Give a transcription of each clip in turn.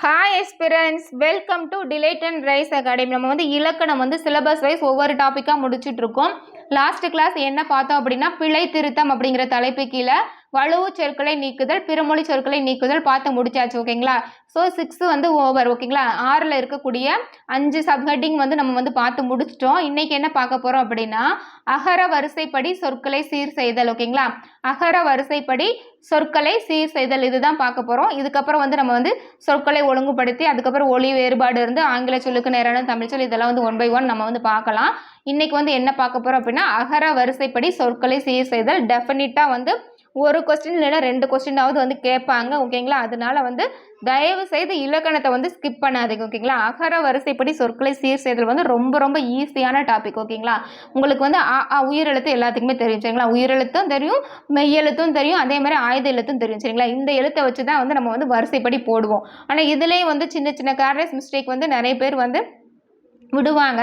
Hi experience welcome to Delight and Rise Academy நம்ம வந்து இலக்கணம் வந்து சிலபஸ் வைஸ் ஒவ்வொரு டாப்பிக்காக முடிச்சுட்ருக்கோம் லாஸ்ட் கிளாஸ் என்ன பார்த்தோம் அப்படின்னா பிழை திருத்தம் அப்படிங்கிற தலைப்பு கீழே வலுவு சொற்களை நீக்குதல் பிறமொழி சொற்களை நீக்குதல் பார்த்து முடிச்சாச்சு ஓகேங்களா? ஸோ சிக்ஸ் வந்து ஓவர் ஓகேங்களா? ஆறில் இருக்கக்கூடிய அஞ்சு சப்ஹெட்டிங் வந்து நம்ம வந்து பார்த்து முடிச்சிட்டோம். இன்னைக்கு என்ன பார்க்க போகிறோம் அப்படின்னா அகர வரிசைப்படி சொற்களை சீர் செய்தல் ஓகேங்களா? அகர வரிசைப்படி சொற்களை சீர் செய்தல் இதுதான் பார்க்க போகிறோம் இதுக்கப்புறம் வந்து நம்ம வந்து சொற்களை ஒழுங்குபடுத்தி அதுக்கப்புறம் ஒளி வேறுபாடு இருந்து ஆங்கில சொல்லுக்கு நேரான தமிழ் சொல் இதெல்லாம் வந்து ஒன் பை ஒன் நம்ம வந்து பார்க்கலாம். இன்னைக்கு வந்து என்ன பார்க்க போகிறோம் அப்படின்னா அகர வரிசைப்படி சொற்களை சீர் செய்தல் டெஃபினட்டாக வந்து ஒரு கொஸ்டின் இல்லைன்னா ரெண்டு கொஸ்டினாவது வந்து கேட்பாங்க ஓகேங்களா அதனால வந்து தயவு செய்து இலக்கணத்தை வந்து ஸ்கிப் பண்ணாதீங்க ஓகேங்களா அகர வரிசைப்படி சொற்களை சீர் செய்தல் வந்து ரொம்ப ரொம்ப ஈஸியான டாபிக் ஓகேங்களா உங்களுக்கு வந்து அ ஆ உயிரெழுத்து எல்லாத்துக்குமே தெரியும் சரிங்களா? உயிரெழுத்தும் தெரியும் மெய்யெழுத்தும் தெரியும் அதே மாதிரி ஆயுத எழுத்தும் தெரியும் சரிங்களா? இந்த எழுத்தை வச்சு தான் வந்து நம்ம வந்து வரிசைப்படி போடுவோம். ஆனால் இதுலேயும் வந்து சின்ன சின்ன கேர்லெஸ் மிஸ்டேக் வந்து நிறைய பேர் வந்து விடுவாங்க.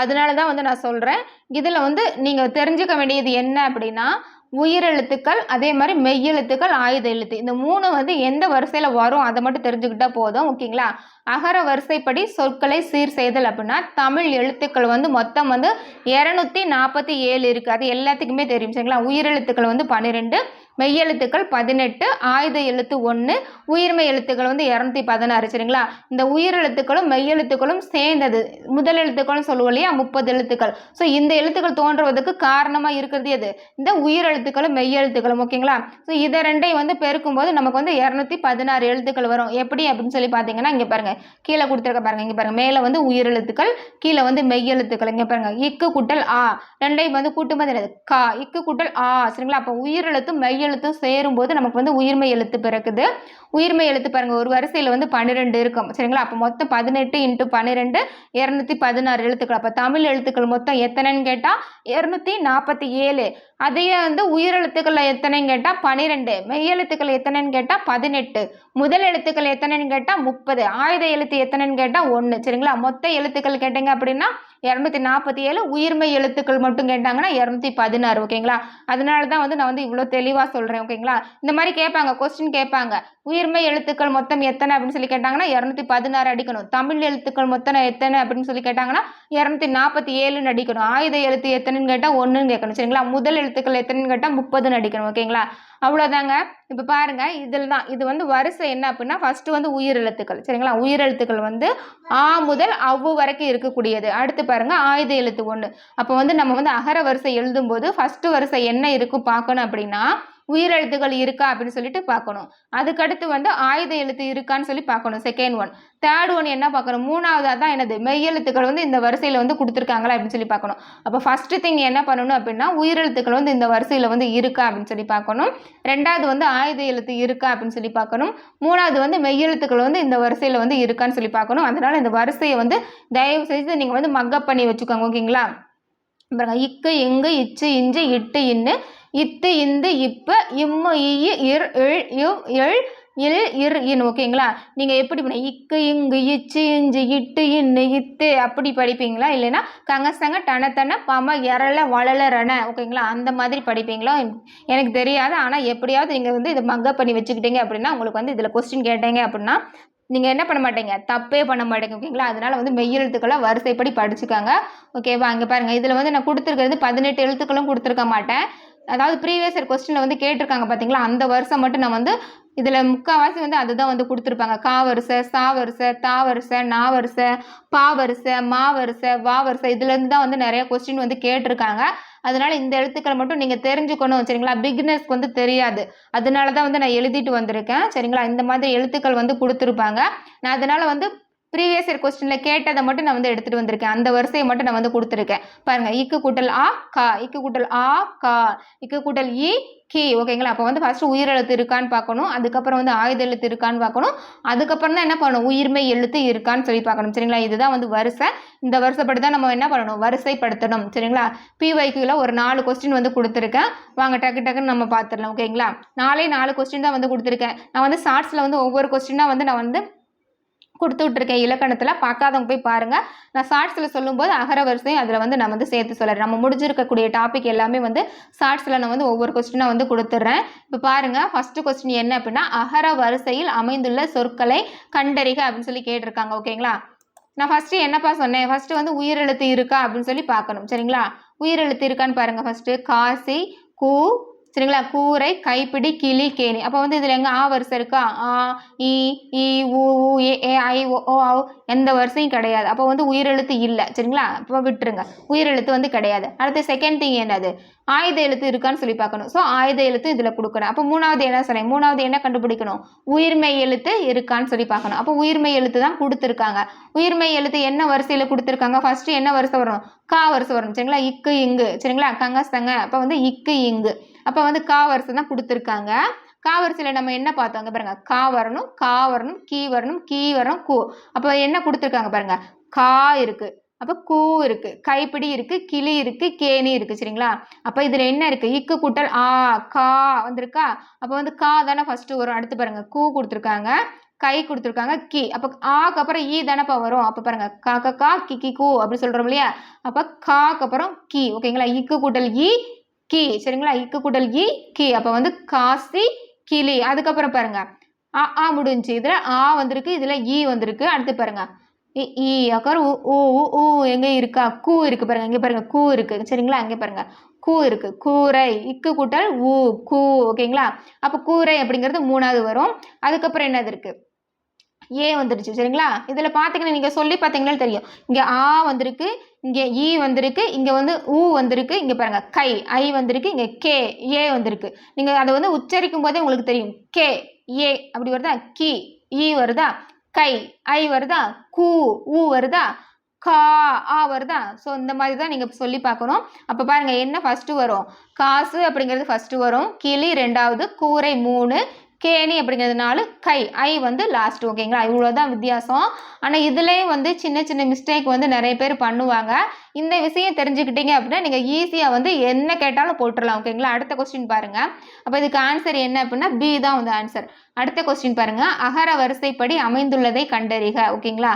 அதனால தான் வந்து நான் சொல்கிறேன் இதில் வந்து நீங்கள் தெரிஞ்சுக்க வேண்டியது என்ன அப்படின்னா உயிரெழுத்துக்கள் அதே மாதிரி மெய்யெழுத்துக்கள் ஆயுத எழுத்து. இந்த மூணு வந்து எந்த வரிசையில் வரும் அதை மட்டும் தெரிஞ்சுக்கிட்டா போதும் ஓகேங்களா? அகர வரிசைப்படி சொற்களை சீர் செய்தல் அப்படின்னா தமிழ் எழுத்துக்கள் வந்து மொத்தம் வந்து இரநூத்தி நாற்பத்தி ஏழு இருக்குது அது எல்லாத்துக்குமே தெரியும் சரிங்களா? உயிரெழுத்துக்கள் வந்து பன்னிரெண்டு மெய்யெழுத்துக்கள் பதினெட்டு ஆயுத எழுத்து ஒன்று உயிர்மை எழுத்துக்கள் வந்து இரநூத்தி பதினாறு சரிங்களா? இந்த உயிர் எழுத்துக்களும் மெய்யெழுத்துக்களும் சேர்ந்தது. முதல் எழுத்துக்களும் சொல்லுவோம் இல்லையா? முப்பது எழுத்துக்கள். ஸோ இந்த எழுத்துக்கள் தோன்றுவதற்கு காரணமாக இருக்கிறது எது? இந்த உயிர் எழுத்துக்களும் மெய்யெழுத்துக்களும் ஓகேங்களா? ஸோ இதை ரெண்டையும் வந்து பெருக்கும்போது நமக்கு வந்து இரநூத்தி பதினாறு எழுத்துக்கள் வரும். எப்படி அப்படின்னு சொல்லி பார்த்தீங்கன்னா இங்கே பாருங்கள் கீழே கொடுத்துருக்க பாருங்க இங்கே பாருங்க. மேலே வந்து உயிர் எழுத்துக்கள் கீழே வந்து மெய்யெழுத்துக்கள் இங்கே பாருங்கள் இக்கு குட்டல் ஆ. ரெண்டையும் வந்து கூட்டும்போது என்னது? கா. இக்கு குட்டல் ஆ சரிங்களா? அப்போ உயிரெழுத்தும் மெய்யெழுத்தும் சேரும்போது நமக்கு வந்து உயிர்மை எழுத்து பிறக்குது. உயிர்மை எழுத்து பாருங்க ஒரு வரிசையில் வந்து பன்னிரெண்டு இருக்கும். சரிங்களா? அப்போ மொத்தம் பதினெட்டு இன்ட்டு பன்னிரெண்டு இரநூத்தி பதினாறு எழுத்துக்கள். அப்போ தமிழ் எழுத்துக்கள் மொத்தம் எத்தனைன்னு கேட்டால் இரநூத்தி நாற்பத்தி ஏழு. அதையே வந்து உயிரெழுத்துக்கள் எத்தனைன்னு கேட்டால் பன்னிரெண்டு. மெய்யெழுத்துக்கள் எத்தனைன்னு கேட்டால் பதினெட்டு. முதல் எழுத்துக்கள் எத்தனைன்னு கேட்டால் முப்பது. ஆயுத எழுத்து எத்தனைன்னு கேட்டால் ஒன்று சரிங்களா? மொத்த எழுத்துக்கள் கேட்டீங்க அப்படின்னா இரநூத்தி நாற்பத்தி ஏழு உயிர்மை எழுத்துக்கள் மட்டும் கேட்டாங்கன்னா இரநூத்தி பதினாறு ஓகேங்களா அதனால தான் வந்து நான் வந்து இவ்வளோ தெளிவாக சொல்கிறேன் ஓகேங்களா இந்த மாதிரி கேட்பாங்க கொஸ்டின் கேட்பாங்க. உயிர்மை எழுத்துக்கள் மொத்தம் எத்தனை அப்படின்னு சொல்லி கேட்டாங்கன்னா இரநூத்தி பதினாறு அடிக்கணும். தமிழ் எழுத்துக்கள் மொத்தம் எத்தனை அப்படின்னு சொல்லி கேட்டாங்கன்னா இரநூத்தி நாற்பத்தி ஏழுன்னு அடிக்கணும். ஆயுத எழுத்து எத்தனைன்னு கேட்டால் ஒன்றுன்னு கேட்கணும் சரிங்களா? முதல் எழுத்துக்கள் எத்தனைன்னு கேட்டால் முப்பதுன்னு அடிக்கணும் ஓகேங்களா அவ்வளோதாங்க இப்போ பாருங்க இதில் தான் இது வந்து வரிசை என்ன அப்படின்னா ஃபஸ்ட்டு வந்து உயிரெழுத்துக்கள் சரிங்களா? உயிரெழுத்துக்கள் வந்து ஆ முதல் அவ்வு வரைக்கும் இருக்கக்கூடியது. அடுத்து பாருங்க ஆயுத எழுத்து ஒன்று அப்போ வந்து நம்ம வந்து அகர வரிசை எழுதும்போது ஃபஸ்ட்டு வரிசை என்ன இருக்கும் பார்க்கணும் அப்படின்னா உயிரெழுத்துக்கள் இருக்கா அப்படின்னு சொல்லிட்டு பார்க்கணும். அதுக்கடுத்து வந்து ஆயுத எழுத்து இருக்கான்னு சொல்லி பார்க்கணும் செகண்ட் ஒன் தேர்ட் ஒன் என்ன பார்க்கணும்? மூணாவதாக தான் என்னது? மெய்யெழுத்துக்கள் வந்து இந்த வரிசையில் வந்து கொடுத்துருக்காங்களா அப்படின்னு சொல்லி பார்க்கணும். அப்போ ஃபஸ்ட்டு திங் என்ன பண்ணணும் அப்படின்னா உயிரெழுத்துக்கள் வந்து இந்த வரிசையில் வந்து இருக்கா அப்படின்னு சொல்லி பார்க்கணும். ரெண்டாவது வந்து ஆயுத எழுத்து இருக்கா அப்படின்னு சொல்லி பார்க்கணும். மூணாவது வந்து மெய்யெழுத்துக்கள் வந்து இந்த வரிசையில் வந்து இருக்கான்னு சொல்லி பார்க்கணும். அதனால் இந்த வரிசையை வந்து தயவு செய்து நீங்கள் வந்து மக்கப் பண்ணி வச்சுக்கோங்க ஓகேங்களா? பாருங்க இக்கு எங்கு இச்சு இஞ்சு இட்டு இன்னு இத்து இந்து இப்ப இம்மு இ இர் இழ் இவ் எள் இல் இர் இன். ஓகேங்களா? நீங்கள் எப்படி பண்ண? இக்கு இங்கு இச்சு இஞ்சு இட்டு இன்னு இத்து அப்படி படிப்பீங்களா? இல்லைன்னா கங்கசங்க டனத்தன பம எரள வளல ரண. ஓகேங்களா? அந்த மாதிரி படிப்பீங்களா? எனக்கு தெரியாது. ஆனால் எப்படியாவது நீங்கள் வந்து இதை மக்கப் பண்ணி வச்சுக்கிட்டீங்க அப்படின்னா உங்களுக்கு வந்து இதில் கொஸ்டின் கேட்டீங்க அப்படின்னா நீங்கள் என்ன பண்ண மாட்டீங்க? தப்பே பண்ண மாட்டீங்க. ஓகேங்களா? அதனால் வந்து மெய்யெழுத்துக்களை வரிசைப்படி படிச்சுக்காங்க. ஓகேவா? அங்கே பாருங்கள் இதில் வந்து நான் கொடுத்துருக்கிறது பதினெட்டு எழுத்துக்களும் கொடுத்துருக்க மாட்டேன். அதாவது ப்ரீவியஸ் இயர் கொஸ்டினில் வந்து கேட்டிருக்காங்க பார்த்தீங்களா அந்த வருஷம் மட்டும் நான் வந்து இதில் முக்கால்வாசி வந்து அதுதான் வந்து கொடுத்துருப்பாங்க. கா வரிசை சா வரிசை தா வரிசை நா வரிசை பா வரிசை மா வரிசை வா வரிசை இதுலேருந்து தான் வந்து நிறைய கொஸ்டின் வந்து கேட்டிருக்காங்க. அதனால இந்த எழுத்துக்களை மட்டும் நீங்கள் தெரிஞ்சுக்கணும் சரிங்களா? பிகினர்ஸ்க்கு வந்து தெரியாது. அதனால தான் வந்து நான் எழுதிட்டு வந்திருக்கேன். சரிங்களா? இந்த மாதிரி எழுத்துக்கள் வந்து கொடுத்துருப்பாங்க. நான் அதனால் வந்து ப்ரீவியஸ் இயர் கொஸ்டினில் கேட்டதை மட்டும் நான் வந்து எடுத்துகிட்டு வந்திருக்கேன். அந்த வரிசையை மட்டும் நான் வந்து கொடுத்துருக்கேன். பாருங்கள் இக்கு கூட்டல் ஆ கா. இக்கு கூட்டல் ஆ கா. இக்கு கூட்டல் இ கி. ஓகேங்களா அப்போ வந்து ஃபஸ்ட்டு உயிரெழுத்து இருக்கான்னு பார்க்கணும். அதுக்கப்புறம் வந்து ஆயுத எழுத்து இருக்கான்னு பார்க்கணும். அதுக்கப்புறம் தான் என்ன பண்ணணும்? உயிர்மை எழுத்து இருக்கான்னு சொல்லி பார்க்கணும். சரிங்களா? இதுதான் வந்து வரிசை. இந்த வருஷப்படி தான் நம்ம என்ன பண்ணணும்? வரிசைப்படுத்தணும். சரிங்களா? பிவைக்கில் ஒரு நாலு கொஸ்டின் வந்து கொடுத்துருக்கேன். வாங்க டக்கு டக்குன்னு நம்ம பார்த்துடலாம். ஓகேங்களா நாலே நாலு கொஸ்டின் தான் வந்து கொடுத்துருக்கேன். நான் வந்து ஷார்ட்ஸில் வந்து ஒவ்வொரு கொஸ்டினாக வந்து நான் வந்து கொடுத்து விட்ருக்கேன் இலக்கணத்தில் பார்க்காதவங்க போய் பாருங்கள் நான் ஷார்ட்ஸில் சொல்லும்போது அகர வரிசையும் அதில் வந்து நான் வந்து சேர்த்து சொல்கிறேன் நம்ம முடிஞ்சிருக்கக்கூடிய டாபிக் எல்லாமே வந்து ஷார்ட்ஸில் நான் வந்து ஒவ்வொரு கொஸ்டினாக வந்து கொடுத்துட்றேன். இப்போ பாருங்கள் ஃபஸ்ட்டு கொஸ்டின் என்ன அப்படின்னா அகர வரிசையில் அமைந்துள்ள சொற்களை கண்டறிக அப்படின்னு சொல்லி கேட்டிருக்காங்க. ஓகேங்களா நான் ஃபஸ்ட்டு என்னப்பா சொன்னேன்? ஃபஸ்ட்டு வந்து உயிரெழுத்து இருக்கா அப்படின்னு சொல்லி பார்க்கணும். சரிங்களா? உயிரெழுத்து இருக்கான்னு பாருங்கள் ஃபஸ்ட்டு காசி கூ சரிங்களா? கூரை கைப்பிடி கிளி கேணி. அப்போ வந்து இதில் எங்கே ஆ வரிசை இருக்கா? ஆ இ ஈ ஊ ஏ ஏ ஐ ஓ ஓ ஆ எந்த வரிசையும் கிடையாது. அப்போ வந்து உயிரெழுத்து இல்லை. சரிங்களா? அப்போ விட்டுருங்க. உயிரெழுத்து வந்து கிடையாது. அடுத்து செகண்ட் திங் என்னது? ஆயுத எழுத்து இருக்கான்னு சொல்லி பார்க்கணும். ஸோ ஆயுத எழுத்து இதில் கொடுக்கணும். அப்போ மூணாவது என்ன சொன்னேன்? மூணாவது என்ன கண்டுபிடிக்கணும்? உயிர்மை எழுத்து இருக்கான்னு சொல்லி பார்க்கணும். அப்போ உயிர்மை எழுத்து தான் கொடுத்துருக்காங்க. உயிர்மை எழுத்து என்ன வரிசையில் கொடுத்துருக்காங்க? ஃபஸ்ட்டு என்ன வரிசை வரும்? கா வரிசை வரும். சரிங்களா? இக்கு இங்கு. சரிங்களா? கங்க சங்க அப்போ வந்து இக்கு இங்கு. அப்போ வந்து கா வரிசை தான் கொடுத்துருக்காங்க. கா வரிசையில் நம்ம என்ன பார்த்தோங்க பாருங்க. கா வரணும் கா வரணும் கீ வரணும் கீ வரணும் கூ. அப்போ என்ன கொடுத்துருக்காங்க பாருங்க. கா இருக்கு. அப்போ கூ இருக்கு. கைப்பிடி இருக்கு கிளி இருக்கு கேணி இருக்கு சரிங்களா? அப்போ இதில் என்ன இருக்கு? இக்கு கூட்டல் ஆ கா வந்திருக்கா? அப்போ வந்து கா தானே ஃபர்ஸ்ட் வரும். அடுத்து பாருங்க. கூ கொடுத்துருக்காங்க. கை கொடுத்துருக்காங்க கி. அப்போ ஆக்கு அப்புறம் ஈ தானேப்பா வரும். அப்போ பாருங்க. கா கா கி கி கூ அப்படி சொல்கிறோம் இல்லையா? அப்போ காக்கு அப்புறம் கி. ஓகேங்களா? இக்கு கூட்டல் ஈ கி சரிங்களா? இக்கு கூட்டல் e, இ கி அப்போ வந்து காசி கிளி. அதுக்கப்புறம் பாருங்க. ஆ ஆ முடிஞ்சு இதில் ஆ வந்திருக்கு இதில் ஈ e வந்திருக்கு. அடுத்து பாருங்க. இ ஈ அப்புறம் உ ஊ ஊ எங்கே இருக்கா? கூ இருக்கு பாருங்க. இங்கே பாருங்க. கூ இருக்கு. சரிங்களா? அங்கே பாருங்க. கூ இருக்கு. கூரை. இக்கு கூட்டல் ஊ கூ. ஓகேங்களா? அப்போ கூரை அப்படிங்கிறது மூணாவது வரும். அதுக்கப்புறம் என்னது இருக்குது ஏ வந்துடுச்சு சரிங்களா? இதில் பார்த்தீங்கன்னா நீங்கள் சொல்லி பார்த்தீங்கன்னா தெரியும். இங்கே ஆ வந்திருக்கு இங்கே ஈ வந்திருக்கு இங்கே வந்து ஊ வந்திருக்கு இங்கே பாருங்கள் கை ஐ வந்திருக்கு இங்கே கே ஏ வந்திருக்கு. நீங்கள் அதை வந்து உச்சரிக்கும் போதே உங்களுக்கு தெரியும். கே ஏ அப்படி வருதா? கி ஈ வருதா? கை ஐ வருதா? கூ ஊ வருதா? கா ஆ வருதா? ஸோ இந்த மாதிரி தான் நீங்கள் சொல்லி பார்க்கணும். அப்போ பாருங்கள் என்ன ஃபஸ்ட்டு வரும்? காசு அப்படிங்கிறது ஃபஸ்ட்டு வரும். கிளி ரெண்டாவது கூரை மூணு கேணி அப்படிங்கிறதுனால கை ஐ வந்து லாஸ்ட் ஓகேங்களா இவ்வளோதான் வித்தியாசம். ஆனால் இதுலேயே வந்து சின்ன சின்ன மிஸ்டேக் வந்து நிறைய பேர் பண்ணுவாங்க. இந்த விஷயம் தெரிஞ்சுக்கிட்டீங்க அப்படின்னா நீங்கள் ஈஸியாக வந்து என்ன கேட்டாலும் போட்டுடலாம் ஓகேங்களா அடுத்த கொஸ்டின் பாருங்கள் அப்போ இதுக்கு ஆன்சர் என்ன அப்படின்னா பி தான் வந்து ஆன்சர் அடுத்த கொஸ்டின் பாருங்கள் அகர வரிசைப்படி அமைந்துள்ளதை கண்டறிக ஓகேங்களா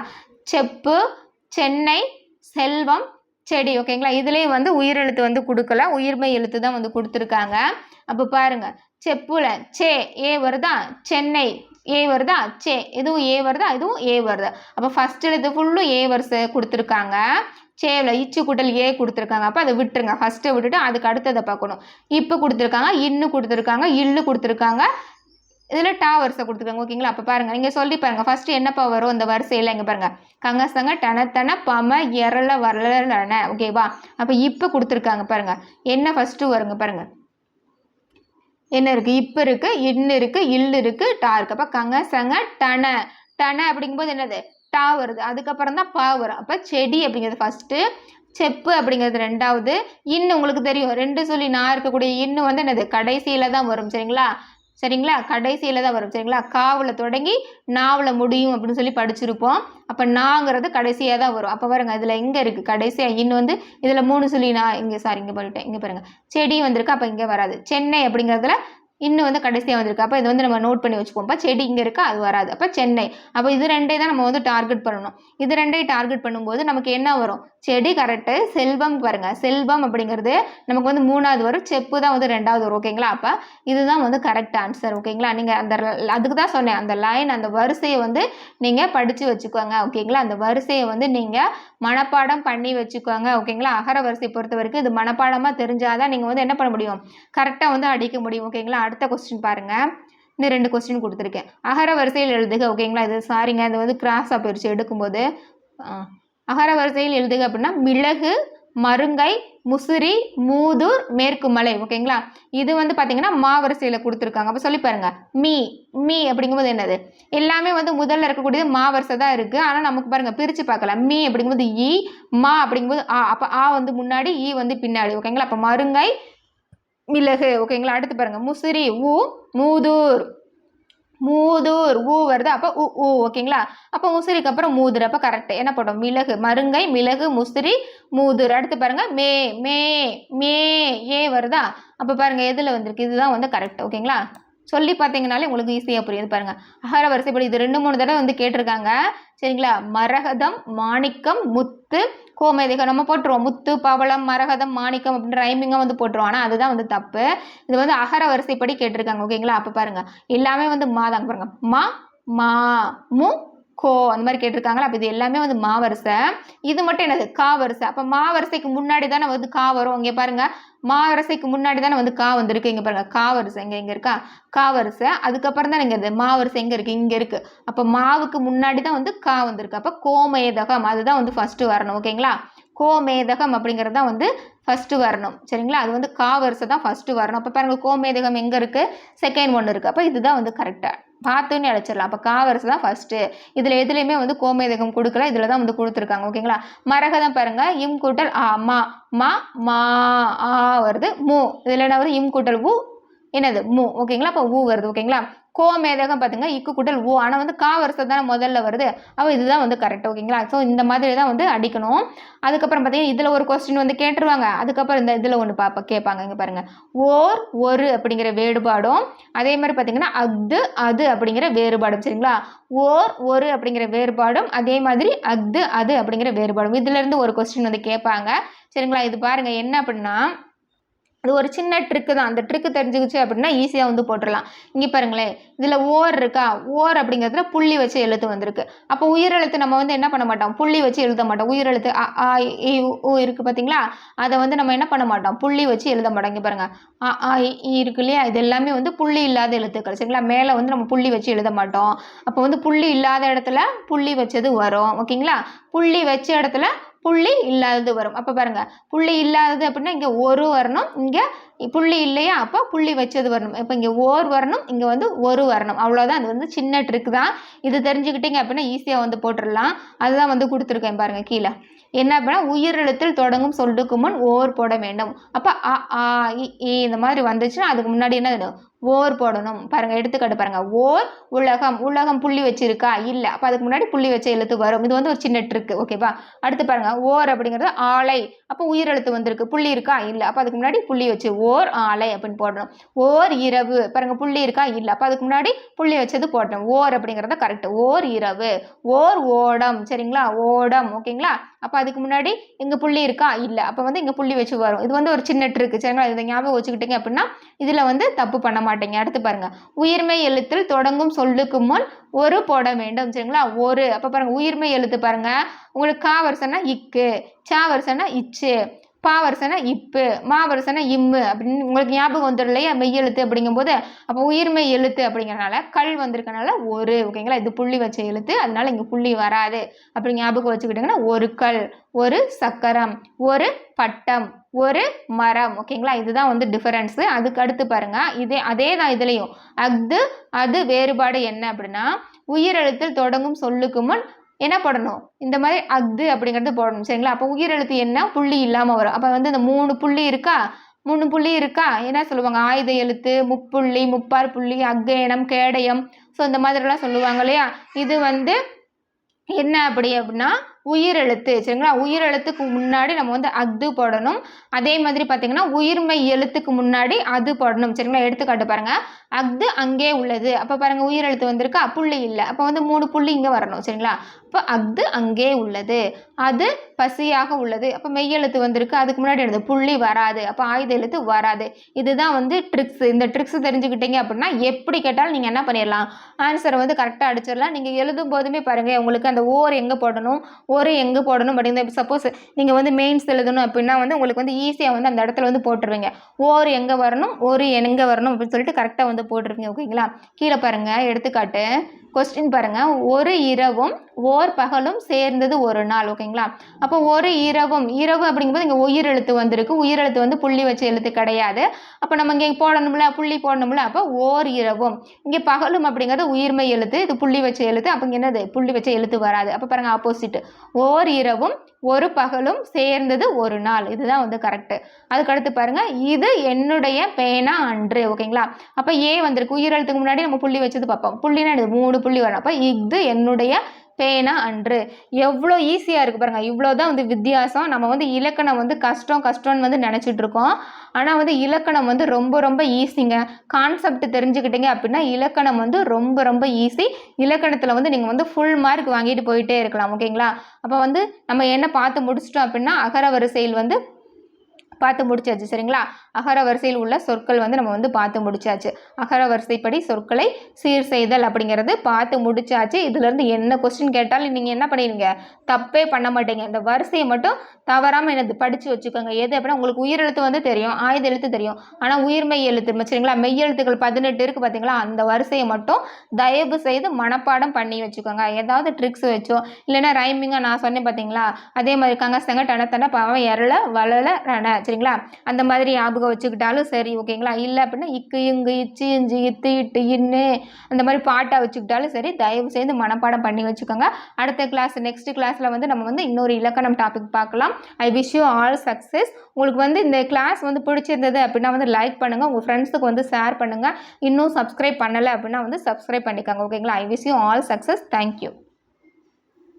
செப்பு சென்னை செல்வம் செடி ஓகேங்களா? இதுலேயும் வந்து உயிரெழுத்து வந்து கொடுக்கல. உயிர்மை எழுத்து தான் வந்து கொடுத்துருக்காங்க. அப்போ பாருங்கள் செப்புல சே ஏ வருதா? சென்னை ஏ வருதா? சே. இதுவும் ஏ வருதா? இதுவும் ஏ வருது? அப்போ ஃபர்ஸ்ட் எழுத்து ஃபுல்லும் ஏ வரிசை கொடுத்துருக்காங்க. சேவில் இச்சு கூட்டல் ஏ கொடுத்துருக்காங்க. அப்போ அதை விட்டுருங்க. ஃபஸ்ட்டை விட்டுட்டு அதுக்கு அடுத்ததை பார்க்கணும். இப்போ கொடுத்துருக்காங்க இன்னு கொடுத்துருக்காங்க இல்லு கொடுத்துருக்காங்க. இதில் டா வரிசை கொடுத்துருக்காங்க ஓகேங்களா அப்போ பாருங்கள் நீங்கள் சொல்லி பாருங்கள் ஃபஸ்ட்டு என்னப்பா வரும்? இந்த வரிசையில் இங்கே பாருங்கள் கங்கசங்க டனத்தன பம எரள வரலன ஓகேவா அப்போ இப்போ கொடுத்துருக்காங்க பாருங்கள் என்ன ஃபஸ்ட்டு வருங்க பாருங்கள் என்ன இருக்குது இப்போ இருக்குது இன்னு இருக்குது இல்லு இருக்குது டா இருக்குது அப்போ கங்கசங்க டன டன அப்படிங்கும்போது என்னது? டா வருது. அதுக்கப்புறம் தான் பா வரும். அப்போ செடி அப்படிங்கிறது ஃபஸ்ட்டு செப்பு அப்படிங்கிறது ரெண்டாவது. இன்னு உங்களுக்கு தெரியும். ரெண்டு சொல்லி நான் இருக்கக்கூடிய இன்னு வந்து என்னது? கடைசியில் தான் வரும் சரிங்களா? சரிங்களா? கடைசியில் தான் வரும். சரிங்களா? காவில் தொடங்கி நாவில் முடியும் அப்படின்னு சொல்லி படிச்சிருப்போம். அப்போ நாங்கிறது கடைசியாக தான் வரும். அப்போ பாருங்க இதில் எங்கே இருக்குது கடைசியாக இன்னும் வந்து இதில் மூணு சொல்லி நான் இங்கே சாரி இங்கே பண்ணிட்டேன் இங்கே பாருங்கள் செடி வந்திருக்கு அப்போ இங்கே வராது. சென்னை அப்படிங்கிறதுல இன்னும் வந்து கடைசியாக வந்திருக்கு. அப்போ இது வந்து நம்ம நோட் பண்ணி வச்சுப்போம்ப்பா செடி இங்கே இருக்கா? அது வராது. அப்போ சென்னை. அப்போ இது ரெண்டே தான் நம்ம வந்து டார்கெட் பண்ணணும். இது ரெண்டையும் டார்கெட் பண்ணும்போது நமக்கு என்ன வரும்? செடி கரெக்டு செல்வம் பாருங்கள் செல்வம் அப்படிங்கிறது நமக்கு வந்து மூணாவது வரும். செப்பு தான் வந்து ரெண்டாவது வரும். ஓகேங்களா அப்போ இதுதான் வந்து கரெக்ட் ஆன்சர் ஓகேங்களா நீங்கள் அந்த அதுக்கு தான் சொன்னேன். அந்த லைன் அந்த வரிசையை வந்து நீங்கள் படித்து வச்சுக்கோங்க. ஓகேங்களா அந்த வரிசையை வந்து நீங்கள் மனப்பாடம் பண்ணி வச்சுக்கோங்க ஓகேங்களா அகர வரிசை பொறுத்த வரைக்கும் இது மனப்பாடமாக தெரிஞ்சாதான் நீங்கள் வந்து என்ன பண்ண முடியும்? கரெக்டாக வந்து அடிக்க முடியும் ஓகேங்களா அடுத்த கொஸ்டின் பாருங்கள் இன்னும் ரெண்டு கொஸ்டின் கொடுத்துருக்கேன். அகர வரிசையில் எழுதுக ஓகேங்களா இது சாரிங்க இது வந்து கிராஸாக போயிடுச்சு எடுக்கும்போது. அகர வரிசையில் எழுதுக அப்படின்னா மிளகு மருங்கை முசிறி மூதூர் மேற்கு மலை ஓகேங்களா இது வந்து பார்த்தீங்கன்னா மாவரிசையில் கொடுத்துருக்காங்க. அப்போ சொல்லி பாருங்க. மீ மீ அப்படிங்கும்போது என்னது? எல்லாமே வந்து முதல்ல இருக்கக்கூடியது மாவரிசை தான் இருக்குது ஆனால் நமக்கு பாருங்கள் பிரித்து பார்க்கலாம். மீ அப்படிங்கும்போது ஈ மா அப்படிங்கும்போது ஆ. அப்போ ஆ வந்து முன்னாடி ஈ வந்து பின்னாடி ஓகேங்களா அப்போ மருங்கை மிளகு ஓகேங்களா அடுத்து பாருங்கள் முசிறி ஊ மூதூர். மூதூர் ஊ வருது. அப்போ உ ஊ ஓகேங்களா? அப்போ முசிறிக்கு அப்புறம் மூதுர். அப்போ கரெக்ட் என்ன போட்டோம்? மிளகு மருங்கை மிளகு முசிறி மூதுர். அடுத்து பாருங்க. மே மே மே ஏ வருதா? அப்போ பாருங்க எதில் வந்திருக்கு? இதுதான் வந்து கரெக்ட் ஓகேங்களா? சொல்லி பார்த்தீங்கனாலே உங்களுக்கு ஈஸியாக புரியுது பாருங்கள் அகர வரிசைப்படி இது ரெண்டு மூணு தடவை வந்து கேட்டிருக்காங்க. சரிங்களா? மரகதம் மாணிக்கம் முத்து கோமேதிகம் நம்ம போட்டுருவோம். முத்து பவளம் மரகதம் மாணிக்கம் அப்படின்ற ரைமிங்காக வந்து போட்டுருவோம். ஆனால் அதுதான் வந்து தப்பு. இது வந்து அகர வரிசைப்படி கேட்டிருக்காங்க. ஓகேங்களா அப்போ பாருங்க. எல்லாமே வந்து மா தாங்க பாருங்கள் மா மா மு கோ அந்த மாதிரி கேட்டிருக்காங்களா? அப்போ இது எல்லாமே வந்து மாவரிசை இது மட்டும் என்னது? கா வரிசை. அப்போ மாவரிசைக்கு முன்னாடி தானே வந்து கா வரும். இங்கே பாருங்க. மாவரிசைக்கு முன்னாடி தானே வந்து கா வந்திருக்கு. இங்கே பாருங்க. கா வரிசை. இங்கே இங்கே இருக்கா? கா வரிசை. அதுக்கப்புறம் தான் இங்கே இருக்குது மாவரிசை எங்கே இருக்குது இங்கே இருக்குது அப்போ மாவுக்கு முன்னாடி தான் வந்து கா வந்திருக்கு. அப்போ கோமேதகம். அதுதான் வந்து ஃபஸ்ட்டு வரணும். ஓகேங்களா கோமேதகம் அப்படிங்கிறது தான் வந்து ஃபஸ்ட்டு வரணும். சரிங்களா? அது வந்து கா வரிசை தான் ஃபஸ்ட்டு வரணும். அப்போ பாருங்கள் கோமேதகம் எங்கே இருக்குது செகண்ட் ஒன்று இருக்குது அப்போ இதுதான் வந்து கரெக்டாக பார்த்துன்னு அழைச்சிடலாம் அப்போ காவரசு தான் ஃபஸ்ட்டு இதில் எதுலேயுமே வந்து கோமேதகம் கொடுக்கல. இதில் தான் வந்து கொடுத்துருக்காங்க. ஓகேங்களா மரகதம் பாருங்க. இம் கூட்டல் ஆ மா மா மா ஆ வருது. மூ. இதில் என்ன வருது? இம் கூட்டல் ஊ என்னது? மூ. ஓகேங்களா அப்போ ஊ வருது. ஓகேங்களா கோமேதகம் பார்த்துங்க இக்கு கூட்டல் ஓ. ஆனால் வந்து கா வருஷம் தானே முதல்ல வருது. அப்போ இதுதான் வந்து கரெக்ட் ஓகேங்களா ஸோ இந்த மாதிரி தான் வந்து அடிக்கணும். அதுக்கப்புறம் பார்த்தீங்கன்னா இதில் ஒரு கொஸ்டின் வந்து கேட்டுருவாங்க. அதுக்கப்புறம் இந்த இதில் ஒன்று பார்ப்ப கேட்பாங்க இங்கே பாருங்கள் ஓர் ஒரு அப்படிங்கிற வேறுபாடும் அதே மாதிரி பார்த்தீங்கன்னா அஃது அது அப்படிங்கிற வேறுபாடும் சரிங்களா? ஓர் ஒரு அப்படிங்கிற வேறுபாடும் அதே மாதிரி அஃது அது அப்படிங்கிற வேறுபாடும். இதுலேருந்து ஒரு கொஸ்டின் வந்து கேட்பாங்க. சரிங்களா? இது பாருங்கள் என்ன அப்படின்னா அது ஒரு சின்ன ட்ரிக்கு தான். அந்த ட்ரிக்கு தெரிஞ்சுக்கிச்சு அப்படின்னா ஈஸியாக வந்து போட்டுடலாம். இங்கே பாருங்களேன். இதில் ஓர் இருக்கா? ஓர் அப்படிங்கிறதுல புள்ளி வச்சு எழுத்து வந்திருக்கு. அப்போ உயிரெழுத்து நம்ம வந்து என்ன பண்ண மாட்டோம்? புள்ளி வச்சு எழுத மாட்டோம். உயிரெழுத்து அ ஆ இருக்குது பார்த்தீங்களா அதை வந்து நம்ம என்ன பண்ண மாட்டோம்? புள்ளி வச்சு எழுத மாட்டோம். இங்கே பாருங்கள் அ ஆ இ, இருக்கு இல்லையா? இது எல்லாமே வந்து புள்ளி இல்லாத எழுத்துக்கள். சரிங்களா? மேலே வந்து நம்ம புள்ளி வச்சு எழுத மாட்டோம். அப்போ வந்து புள்ளி இல்லாத இடத்துல புள்ளி வச்சது வரும். ஓகேங்களா? புள்ளி வச்ச இடத்துல புள்ளி இல்லாதது வரும். அப்போ பாருங்க புள்ளி இல்லாதது அப்படின்னா இங்கே ஒரு வரணும் இங்கே புள்ளி இல்லையா? அப்போ புள்ளி வச்சது வரணும். இப்போ இங்கே ஓர் வரணும் இங்கே வந்து ஒரு வரணும். அவ்வளோதான் அது வந்து சின்ன ட்ரிக் தான். இது தெரிஞ்சுக்கிட்டீங்க அப்படின்னா ஈஸியாக வந்து போட்டுடலாம் அதுதான் வந்து கொடுத்துருக்கேன் பாருங்க கீழே. என்ன அப்படின்னா உயிரெழுத்தில் தொடங்கும் சொல்லுக்கு முன் ஓர் போட வேண்டும். அப்போ அ ஆ இ இந்த மாதிரி வந்துச்சுன்னா அதுக்கு முன்னாடி என்ன வேணும்? ஓர் போடணும். பாருங்க எடுத்துக்காட்டு பாருங்க. ஓர் உலகம். உலகம் புள்ளி வச்சிருக்கா? இல்லை. அப்போ அதுக்கு முன்னாடி புள்ளி வச்ச எழுத்து வரும். இது வந்து ஒரு சின்ன ட்ரிக் ஓகேவா அடுத்து பாருங்க ஓர் அப்படிங்கிறது ஆலை. அப்போ உயிரெழுத்து வந்திருக்கு. புள்ளி இருக்கா? இல்லை. அப்போ அதுக்கு முன்னாடி புள்ளி வச்சு ஓர் ஆலை அப்படின்னு போடணும். ஓர் இரவு. பாருங்க புள்ளி இருக்கா? இல்லை. அப்போ அதுக்கு முன்னாடி புள்ளி வச்சது போடணும். ஓர் அப்படிங்கிறத கரெக்ட் ஓர் இரவு. ஓர் ஓடம். சரிங்களா? ஓடம். ஓகேங்களா அப்போ அதுக்கு முன்னாடி இங்கே புள்ளி இருக்கா? இல்லை. அப்போ வந்து இங்கே புள்ளி வச்சு வரும். இது வந்து ஒரு சின்ன ட்ரிக் சரிங்களா? இதை ஞாபகம் வச்சுக்கிட்டீங்க அப்படின்னா இதில் வந்து தப்பு பண்ண மாட்டீங்க. அடுத்து பாருங்க. உயிர்மை எழுத்தில் தொடங்கும் சொல்லுக்கு முன் ஒரு போட வேண்டும். சரிங்களா? ஒரு. அப்போ பாருங்க உயிர்மை எழுத்து பாருங்க. உங்களுக்கு கா வருஷம்னா இக்கு சா வருஷம்னா இச்சு பா வருஷம்னா இப்பு மா வருஷம்னா இம்மு அப்படின்னு உங்களுக்கு ஞாபகம் வந்துடும் இல்லையா? மெய் எழுத்து அப்படிங்கும்போது. அப்போ உயிர்மை எழுத்து அப்படிங்கறனால கல் வந்திருக்கனால ஒரு. ஓகேங்களா? இது புள்ளி வச்ச எழுத்து. அதனால இங்கே புள்ளி வராது. அப்படி ஞாபகம் வச்சுக்கிட்டிங்கன்னா ஒரு கல் ஒரு சக்கரம் ஒரு பட்டம். ஒரு மரம் ஓகேங்களா? இதுதான் வந்து டிஃபரன்ஸு அதுக்கு அடுத்து பாருங்க. இதே அதே தான் இதுலேயும். அஃது அது வேறுபாடு என்ன அப்படின்னா உயிரெழுத்தில் தொடங்கும் சொல்லுக்கு முன் என்ன போடணும்? இந்த மாதிரி அஃது அப்படிங்கிறது போடணும் சரிங்களா? அப்போ உயிரெழுத்து என்ன? புள்ளி இல்லாமல் வரும். அப்போ வந்து இந்த மூணு புள்ளி இருக்கா? மூணு புள்ளி இருக்கா? என்ன சொல்லுவாங்க? ஆயுத எழுத்து முப்புள்ளி முப்பார் புள்ளி அக்கயணம் கேடயம். ஸோ இந்த மாதிரிலாம் சொல்லுவாங்க இல்லையா? இது வந்து என்ன அப்படி அப்படின்னா உயிரெழுத்து சரிங்களா? உயிரெழுத்துக்கு முன்னாடி நம்ம வந்து அஃது போடணும். அதே மாதிரி பார்த்தீங்கன்னா உயிர்மை எழுத்துக்கு முன்னாடி அது போடணும் சரிங்களா? எடுத்துக்காட்டு பாருங்கள் அஃது அங்கே உள்ளது. அப்போ பாருங்கள் உயிரெழுத்து வந்திருக்கா புள்ளி இல்லை. அப்போ வந்து மூணு புள்ளி இங்கே வரணும் சரிங்களா? அப்போ அஃது அங்கே உள்ளது. அது பசியாக உள்ளது. அப்போ மெய்யெழுத்து வந்திருக்கு அதுக்கு முன்னாடி எழுது புள்ளி வராது. அப்போ ஆயுத எழுத்து வராது. இதுதான் வந்து ட்ரிக்ஸ் இந்த ட்ரிக்ஸ் தெரிஞ்சுக்கிட்டீங்க அப்படின்னா எப்படி கேட்டாலும் நீங்கள் என்ன பண்ணிடலாம் ஆன்சரை வந்து கரெக்டாக அடிச்சிடலாம் நீங்கள் எழுதும் போதுமே பாருங்கள் உங்களுக்கு அந்த ஓர் எங்கே போடணும்? ஒரு எங்கே போடணும் அப்படிங்கிற சப்போஸ் நீங்கள் வந்து மெயின்ஸ் எழுதணும் அப்படின்னா வந்து உங்களுக்கு வந்து ஈஸியாக வந்து அந்த இடத்துல வந்து போட்டுருவீங்க. ஓர் எங்கே வரணும் ஒரு எங்கே வரணும் அப்படின்னு சொல்லிட்டு கரெக்டாக வந்து போட்டுருவீங்க ஓகேங்களா கீழே பாருங்கள் எடுத்துக்காட்டு. கொஸ்டின் பாருங்கள் ஒரு இரவும் ஓர் பகலும் சேர்ந்தது ஒரு நாள் ஓகேங்களா? அப்போ ஒரு இரவும் இரவு அப்படிங்கும்போது இங்கே உயிர் எழுத்து வந்திருக்கு. உயிர் எழுத்து வந்து புள்ளி வச்ச எழுத்து கிடையாது. அப்போ நம்ம இங்கே போடணும்ல புள்ளி போடணும்ல அப்போ ஓர் இரவும். இங்கே பகலும் அப்படிங்கிறது உயிர்மை எழுத்து இது புள்ளி வச்ச எழுத்து. அப்போ இங்கே என்னது? புள்ளி வச்ச எழுத்து வராது. அப்போ பாருங்க ஆப்போசிட் ஓர் இரவும் ஒரு பகலும் சேர்ந்தது ஒரு நாள். இதுதான் வந்து கரெக்டு அதுக்கடுத்து பாருங்க இது என்னுடைய பேனா அன்று. ஓகேங்களா? அப்போ ஏ வந்திருக்கு. உயிரெழுத்துக்கு முன்னாடி நம்ம புள்ளி வச்சது பார்ப்போம். புள்ளினா இது மூணு புள்ளி வரும். அப்போ இது என்னுடைய பேனா அன்று. எவ்வளோ ஈஸியாக இருக்குது பாருங்கள் இவ்வளோ தான் வந்து வித்தியாசம். நம்ம வந்து இலக்கணம் வந்து கஷ்டம் கஷ்டம்னு வந்து நினச்சிட்டு இருக்கோம். ஆனால் வந்து இலக்கணம் வந்து ரொம்ப ரொம்ப ஈஸிங்க கான்செப்ட் தெரிஞ்சுக்கிட்டீங்க அப்படின்னா இலக்கணம் வந்து ரொம்ப ரொம்ப ஈஸி இலக்கணத்தில் வந்து நீங்கள் வந்து ஃபுல் மார்க் வாங்கிட்டு போயிட்டே இருக்கலாம். ஓகேங்களா அப்போ வந்து நம்ம என்ன பார்த்து முடிச்சிட்டோம் அப்படின்னா அகர வரிசையில் வந்து பார்த்து முடிச்சாச்சு சரிங்களா? அகர வரிசையில் உள்ள சொற்கள் வந்து நம்ம வந்து பார்த்து முடிச்சாச்சு. அகர வரிசைப்படி சொற்களை சீர் செய்தல் அப்படிங்கிறது பார்த்து முடிச்சாச்சு. இதுலேருந்து என்ன கொஸ்டின் கேட்டாலும் நீங்கள் என்ன பண்ணிடுங்க? தப்பே பண்ண மாட்டீங்க. இந்த வரிசையை மட்டும் தவறாமல் என்னது படித்து வச்சுக்கோங்க. எது அப்படின்னா உங்களுக்கு உயிரெழுத்து வந்து தெரியும் ஆயுத எழுத்து தெரியும். ஆனால் உயிர்மெய் எழுத்து சரிங்களா? மெய் எழுத்துக்கள் பதினெட்டு இருக்குது பார்த்தீங்களா அந்த வரிசையை மட்டும் தயவு செய்து மனப்பாடம் பண்ணி வச்சுக்கோங்க. ஏதாவது ட்ரிக்ஸ் வச்சோ இல்லைன்னா ரைமிங்காக நான் சொன்னேன் பார்த்தீங்களா அதே மாதிரி இருக்காங்க செங்க டன தன பாவம் எரள வளல ரண சரிங்களா? அந்த மாதிரி ஞாபகம் வச்சுக்கிட்டாலும் சரி ஓகேங்களா? இல்லை அப்படின்னா இக்கு இங்கு இச்சு இஞ்சி இத்து இட்டு இன்னு அந்த மாதிரி பாட்டாக வச்சுக்கிட்டாலும் சரி தயவு செய்து மனப்பாடம் பண்ணி வச்சுக்கோங்க. அடுத்த கிளாஸ் நெக்ஸ்ட் கிளாஸில் வந்து நம்ம வந்து இன்னொரு இலக்கணம் டாபிக் பார்க்கலாம். I wish you all success உங்களுக்கு வந்து இந்த கிளாஸ் வந்து பிடிச்சிருந்தது அப்படின்னா வந்து லைக் பண்ணுங்கள் உங்கள் ஃப்ரெண்ட்ஸுக்கு வந்து ஷேர் பண்ணுங்கள் இன்னும் சப்ஸ்கிரைப் பண்ணலை அப்படின்னா வந்து சப்ஸ்கிரைப் பண்ணிக்கோங்க. ஓகேங்களா? I wish you all success thank you